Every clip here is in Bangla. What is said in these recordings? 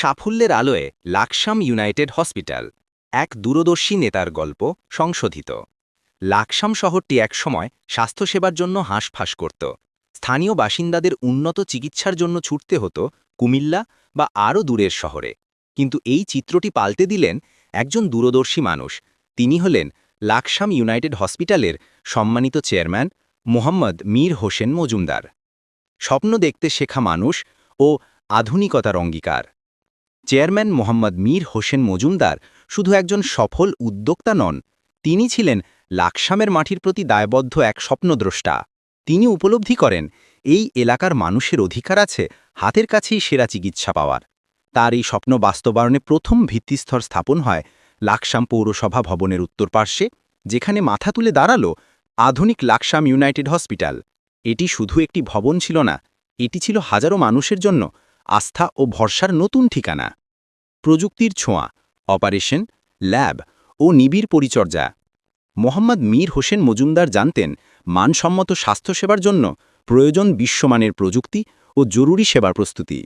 সাফল্যের আলোয় লাকসাম ইউনাইটেড হসপিটাল, এক দূরদর্শী নেতার গল্প সংশোধিত। লাকসাম শহরটি একসময় স্বাস্থ্যসেবার জন্য হাঁসফাঁস করত। স্থানীয় বাসিন্দাদের উন্নত চিকিৎসার জন্য ছুটতে হতো কুমিল্লা বা আরও দূরের শহরে। কিন্তু এই চিত্রটি পাল্টে দিলেন একজন দূরদর্শী মানুষ। তিনি হলেন লাকসাম ইউনাইটেড হসপিটালের সম্মানিত চেয়ারম্যান মোহাম্মদ মীর হোসেন মজুমদার। স্বপ্ন দেখতে শেখা মানুষ ও আধুনিকতার অঙ্গীকার। চেয়ারম্যান মোহাম্মদ মীর হোসেন মজুমদার শুধু একজন সফল উদ্যোক্তা নন, তিনি ছিলেন লাকসামের মাটির প্রতি দায়বদ্ধ এক স্বপ্নদ্রষ্টা। তিনি উপলব্ধি করেন, এই এলাকার মানুষের অধিকার আছে হাতের কাছেই সেরা চিকিৎসা পাওয়ার। তার এই স্বপ্ন বাস্তবায়নে প্রথম ভিত্তিস্তর স্থাপন হয় লাকসাম পৌরসভা ভবনের উত্তর পার্শ্বে, যেখানে মাথা তুলে দাঁড়াল আধুনিক লাকসাম ইউনাইটেড হসপিটাল। এটি শুধু একটি ভবন ছিল না, এটি ছিল হাজারো মানুষের জন্য আস্থা ও ভরসার নতুন ঠিকানা। প্রযুক্তির ছোঁয়া, অপারেশন, ল্যাব ও নিবিড় পরিচর্যা। মোহাম্মদ মীর হোসেন মজুমদার জানতেন, মানসম্মত স্বাস্থ্যসেবার জন্য প্রয়োজন বিশ্বমানের প্রযুক্তি ও জরুরি সেবার প্রস্তুতি।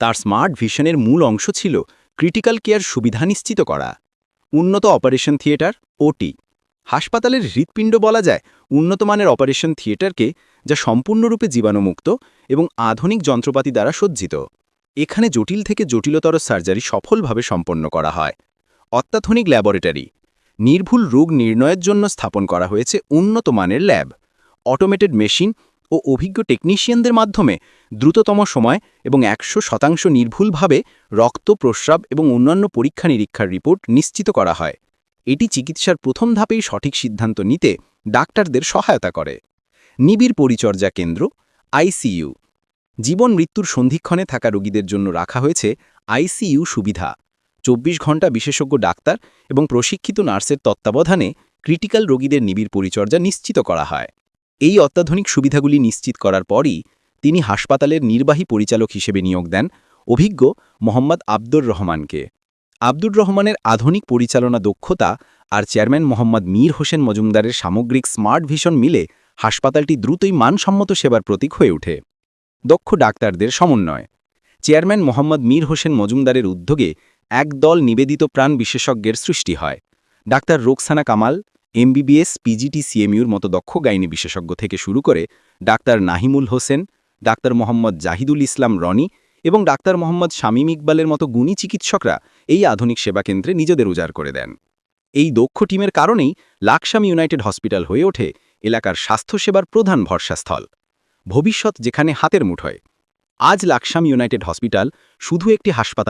তার স্মার্ট ভিশনের মূল অংশ ছিল ক্রিটিক্যাল কেয়ার সুবিধা নিশ্চিত করা। উন্নত অপারেশন থিয়েটার, ওটি। হাসপাতালের হৃৎপিণ্ড বলা যায় উন্নতমানের অপারেশন থিয়েটারকে, যা সম্পূর্ণরূপে জীবাণুমুক্ত এবং আধুনিক যন্ত্রপাতি দ্বারা সজ্জিত। এখানে জটিল থেকে জটিলতর সার্জারি সফলভাবে সম্পন্ন করা হয়। অত্যাধুনিক ল্যাবরেটরি, নির্ভুল রোগ নির্ণয়ের জন্য স্থাপন করা হয়েছে উন্নত মানের ল্যাব অটোমেটেড মেশিন ও অভিজ্ঞ টেকনিশিয়ানদের মাধ্যমে দ্রুততম সময় এবং একশো শতাংশ নির্ভুলভাবে রক্ত প্রস্রাব এবং অন্যান্য পরীক্ষা নিরীক্ষার রিপোর্ট নিশ্চিত করা হয়। এটি চিকিৎসার প্রথম ধাপেই সঠিক সিদ্ধান্ত নিতে ডাক্তারদের সহায়তা করে। নিবিড় পরিচর্যা কেন্দ্র, আইসিইউ। জীবন মৃত্যুর সন্ধিক্ষণে থাকা রোগীদের জন্য রাখা হয়েছে আইসিইউ সুবিধা। চব্বিশ ঘণ্টা বিশেষজ্ঞ ডাক্তার এবং প্রশিক্ষিত নার্সের তত্ত্বাবধানে ক্রিটিক্যাল রোগীদের নিবিড় পরিচর্যা নিশ্চিত করা হয়। এই অত্যাধুনিক সুবিধাগুলি নিশ্চিত করার পরই তিনি হাসপাতালের নির্বাহী পরিচালক হিসেবে নিয়োগ দেন অভিজ্ঞ মোহাম্মদ আব্দুর রহমানকে। আব্দুর রহমানের আধুনিক পরিচালনা দক্ষতা আর চেয়ারম্যান মোহাম্মদ মীর হোসেন মজুমদারের সামগ্রিক স্মার্ট ভিশন মিলে হাসপাতালটি দ্রুতই মানসম্মত সেবার প্রতীক হয়ে ওঠে। দক্ষ ডাক্তারদের সমন্বয়। চেয়ারম্যান মোহাম্মদ মীর হোসেন মজুমদারের উদ্যোগে একদল নিবেদিত প্রাণ বিশেষজ্ঞের সৃষ্টি হয়। ডাক্তার রোকসানা কামাল, এমবিবিএস, পিজিটি, সিএমইউর মতো দক্ষ গাইনি বিশেষজ্ঞ থেকে শুরু করে ডাক্তার নাহিমুল হোসেন, ডাক্তার মোহাম্মদ জাহিদুল ইসলাম রনি এবং ডাক্তার মোহাম্মদ শামীম ইকবালের মতো গুণী চিকিৎসকরা এই আধুনিক সেবা কেন্দ্রে নিজেদের উজাড় করে দেন। এই দক্ষ টিমের কারণেই লাকসাম ইউনাইটেড হসপিটাল হয়ে ওঠে এলাকার স্বাস্থ্যসেবার প্রধান ভরসাস্থল। ভবিষ্যৎ যেখানে হাতের মুঠোয়। আজ লাকসাম ইউনাইটেড হসপিটাল শুধু একটি হাসপাতাল